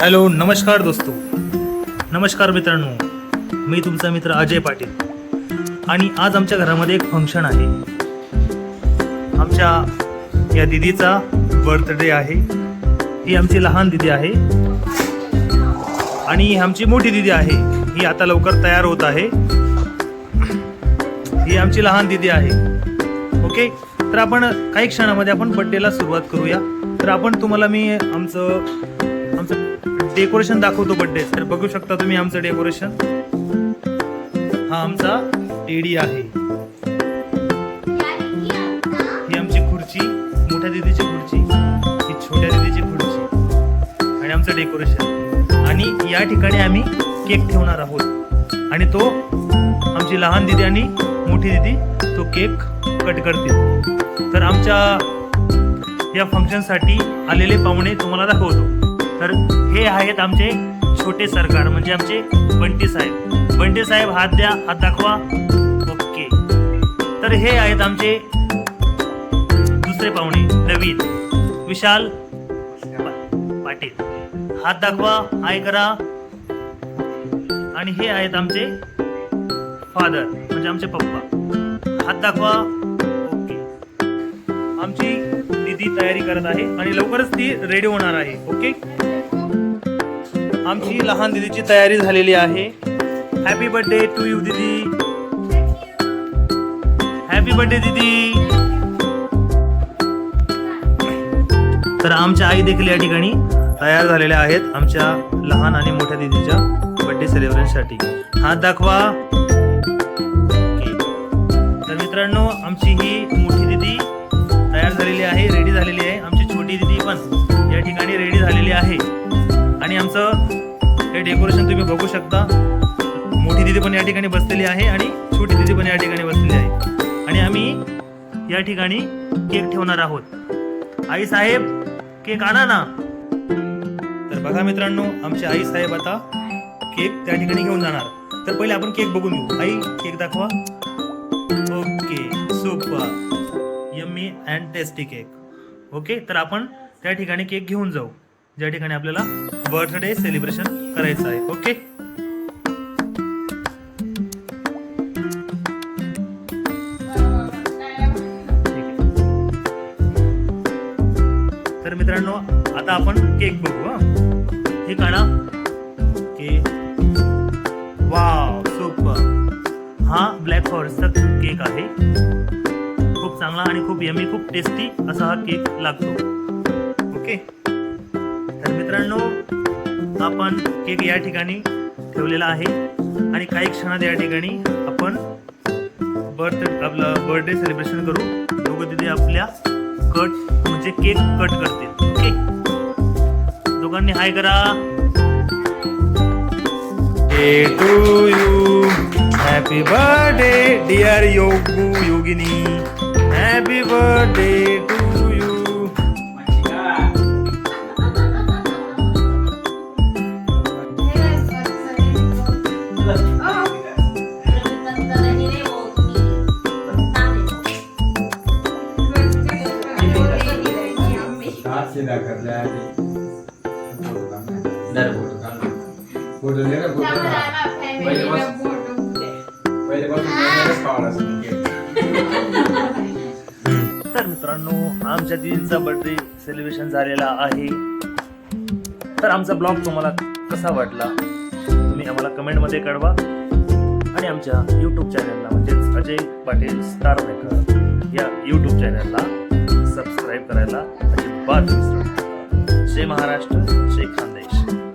Hello नमस्कार दोस्तो. नमस्कार मित्रांनो. मी तुमचा मित्र अजय पाटील. आणि आज आमच्या घरामध्ये एक फंक्शन आहे. आमच्या या दिदीचा बर्थडे आहे. ही आमची लहान दिदी आहे. आणि आमची मोठी दिदी आहे. ही आता लवकर तयार होत आहे. ही आमची लहान दिदी आहे. ओके? तर आपण काही क्षणामध्ये आपण बड्डेला सुरुवात करूया. तर आपण तुम्हाला मी आमचं आमचं डेकोरेशन दाखवतो बड्डे तर बघू शकता तुम्ही आमचं डेकोरेशन हा आमचा टेडी आहे. ही आमची खुर्ची मोठ्या दिदीची खुर्ची ही छोट्या दिदीची खुर्ची. आणि आमचं डेकोरेशन आणि या ठिकाणी आम्ही केक ठेवणार आहोत. आणि तो आमची लहान दिदी आणि मोठी दिदी तो केक कट करतील. तर आमच्या या फंक्शनसाठी आलेले पाहुणे तुम्हाला दाखवतो. तर हे आहेत आमचे छोटे सरकार म्हणजे आमचे बंटी साहेब. बंटी साहेब हात द्या हात दाखवा. ओके. तर हे आहेत आमचे दुसरे पाहुणे नवीन विशाल पाटील. हात दाखवा आय करा. आणि हे आहेत आमचे फादर म्हणजे आमचे पप्पा. हात दाखवा. आमची दीदी तयारी करत आहे आणि लवकरच ती रेडी होणार आहे ओके आमची लहान दीदीची तयारी झालेली आहे. हॅपी बर्थडे टू यू दीदी. हॅपी बर्थडे दीदी. तर आमच्या आई देखील या ठिकाणी तयार झालेल्या आहेत आमच्या लहान आणि मोठ्या दीदीच्या बर्थडे सेलिब्रेशनसाठी हात दाखवा. तर मित्रांनो आहे. आणि आमचं हे डेकोरेशन तुम्ही बघू शकता. मोठी दिदी पण या ठिकाणी बसलेली आहे आणि छोटी दिदी पण या ठिकाणी बसलेली आहे. आणि आम्ही या ठिकाणी केक ठेवणार आहोत. आई साहेब केक आणा ना. तर बघा मित्रांनो आमचे आई साहेब आता केक त्या ठिकाणी घेऊन जाणार. तर पहिले आपण केक बघून घेऊ. आई केक दाखवा. Okay super yummy and tasty cake okay तर आपण त्या ठिकाणी केक घेऊन जाऊ. ज्या ठिकाणी आपल्याला बर्थडे सेलिब्रेशन करायचं आहे. ओके तर मित्रांनो आता आपण केक बघू हे. काढा. केक वाव सुपर हा ब्लॅक फॉरेस्टचा केक आहे. खूप चांगला आणि खूप यमी खूप टेस्टी असा हा केक लागतो. ओके मित्रांनो आपण केक या ठिकाणी ठेवलेला आहे. आणि काही क्षणात या ठिकाणी आपण बर्थ आपलं बर्थडे सेलिब्रेशन करू. दोघं तिथे आपल्या कट म्हणजे केक कट करतील. ओके दोघांनी हाय करा. ए to you happy birthday dear Yogu Yogini happy birthday to photo. तर मित्रांनो आमच्या दिदींचा बर्थडे सेलिब्रेशन झालेला आहे. तर आमचा ब्लॉग तुम्हाला कसा वाटला तुम्ही आम्हाला कमेंटमध्ये कळवा. आणि आमच्या यूट्यूब चॅनलला म्हणजेच अजय पाटील स्टार मेकर या यूट्यूब चॅनलला सबस्क्राईब करायला अजिबात जय महाराष्ट्र.